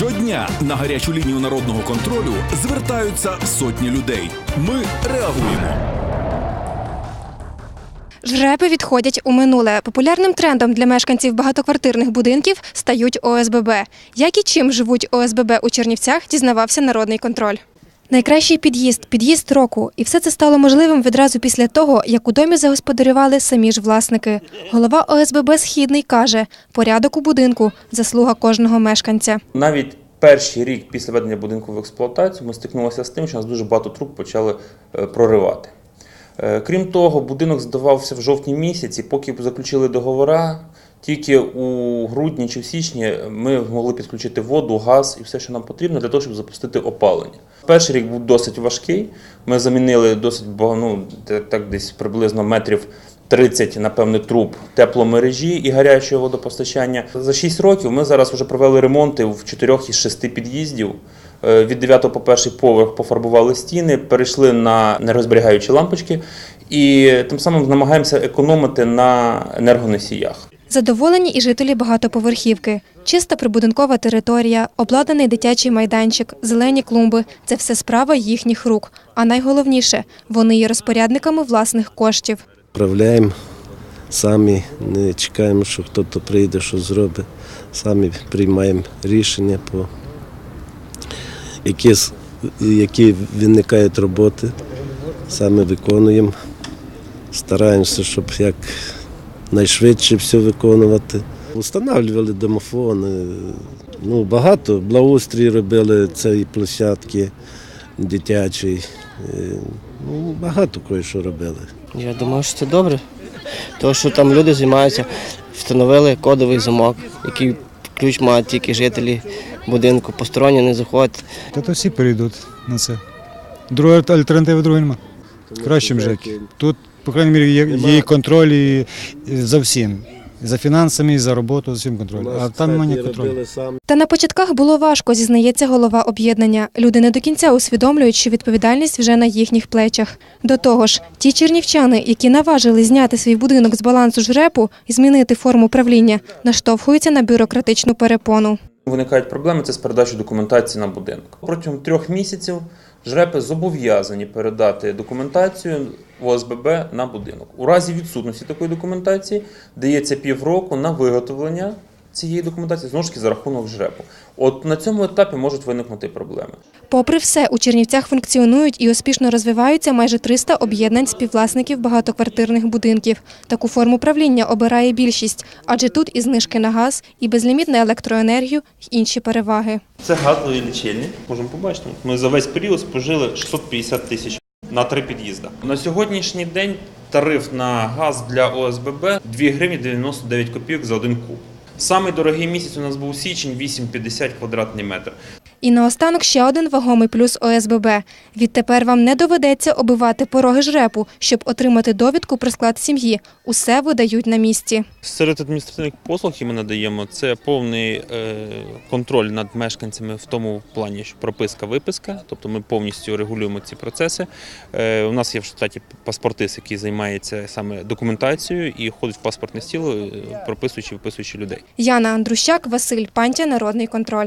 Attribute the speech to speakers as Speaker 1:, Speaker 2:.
Speaker 1: Щодня на гарячу лінію народного контролю звертаються сотні людей. Ми реагуємо.
Speaker 2: Жрепи відходять у минуле. Популярним трендом для мешканців багатоквартирних будинків стають ОСББ. Як і чим живуть ОСББ у Чернівцях, дізнавався народний контроль. Найкращий під'їзд під'їзд року, і все це стало можливим відразу після того, як у домі загосподарювали самі ж власники. Голова ОСББ Східний каже: порядок у будинку заслуга кожного мешканця.
Speaker 3: Навіть перший рік після введення будинку в експлуатацію ми стикнулися з тим, що нас дуже багато труб почали е, проривати. Е, Крім того, будинок здавався в жовтні місяці, поки заключили договори. Тільки у грудні чи в січні ми могли підключити воду, газ і все, що нам потрібно для того, щоб запустити опалення. Перший рік був досить важкий. Ми замінили досить ну, так десь приблизно метрів 30, напевне, труб тепломережі і гарячого водопостачання. За 6 років ми зараз вже провели ремонти в 4 із 6 під'їздів. Е, Від 9 по перший поверх пофарбували стіни, перейшли на нерозберігаючі лампочки і тим самим намагаємося економити на енергоносіях.
Speaker 2: Задоволені і жителі багатоповерхівки. Чиста прибудинкова територія, обладнаний дитячий майданчик, зелені клумби це все справа їхніх рук. А найголовніше вони є розпорядниками власних коштів.
Speaker 4: Управляємо самі, не чекаємо, що хтось прийде, що зробить. Самі приймаємо рішення, по які, які виникають роботи, самі виконуємо. Стараємося, щоб як найшвидше все виконувати. Устанавлювали домофони, ну, багато благоустрій робили цієї площадки дитячої. Е, Ну, багато кое що робили.
Speaker 5: Я думаю, що це добре. Тому що там люди займаються, встановили кодовий замок, який ключ мають тільки жителі будинку, посторонні не заходять.
Speaker 6: Та то всі перейдуть на це. Другої альтернативи другої нема. Краще МЖЕК. Тут, по крайній мірі, є, є і контроль і, і за всім. За фінансами, і за роботу, за всім контроль. А там немає ні контролю.
Speaker 2: Та на початках було важко, зізнається голова об'єднання. Люди не до кінця усвідомлюють, що відповідальність вже на їхніх плечах. До того ж, ті чернівчани, які наважили зняти свій будинок з балансу жрепу і змінити форму правління, наштовхуються на бюрократичну перепону.
Speaker 3: Виникають проблеми це з передачою документації на будинок. Протягом трьох місяців жрепи зобов'язані передати документацію в ОСББ на будинок. У разі відсутності такої документації дається півроку на виготовлення цієї документації знову ж таки за рахунок жрепу. От на цьому етапі можуть виникнути проблеми.
Speaker 2: Попри все, у Чернівцях функціонують і успішно розвиваються майже 300 об'єднань співвласників багатоквартирних будинків. Таку форму правління обирає більшість, адже тут і знижки на газ, і безлімітна електроенергію, і інші переваги.
Speaker 3: Це газовий лічильник. Можемо побачити. Ми за весь період спожили 650 тисяч на три під'їзди. На сьогоднішній день тариф на газ для ОСББ 2 гривні 99 копійок за один куб. Самий дорогий місяць у нас був січень 8,50 квадратний метр.
Speaker 2: І наостанок ще один вагомий плюс ОСББ. Відтепер вам не доведеться обивати пороги жрепу, щоб отримати довідку про склад сім'ї. Усе видають на місці.
Speaker 3: Серед адміністративних послуг, які ми надаємо, це повний е, контроль над мешканцями в тому плані, що прописка, виписка, тобто ми повністю регулюємо ці процеси. Е, у нас є в штаті паспортист, який займається саме документацією і ходить в паспортне стіло, е, прописуючи, виписуючи людей.
Speaker 2: Яна Андрущак, Василь Пантя, Народний контроль.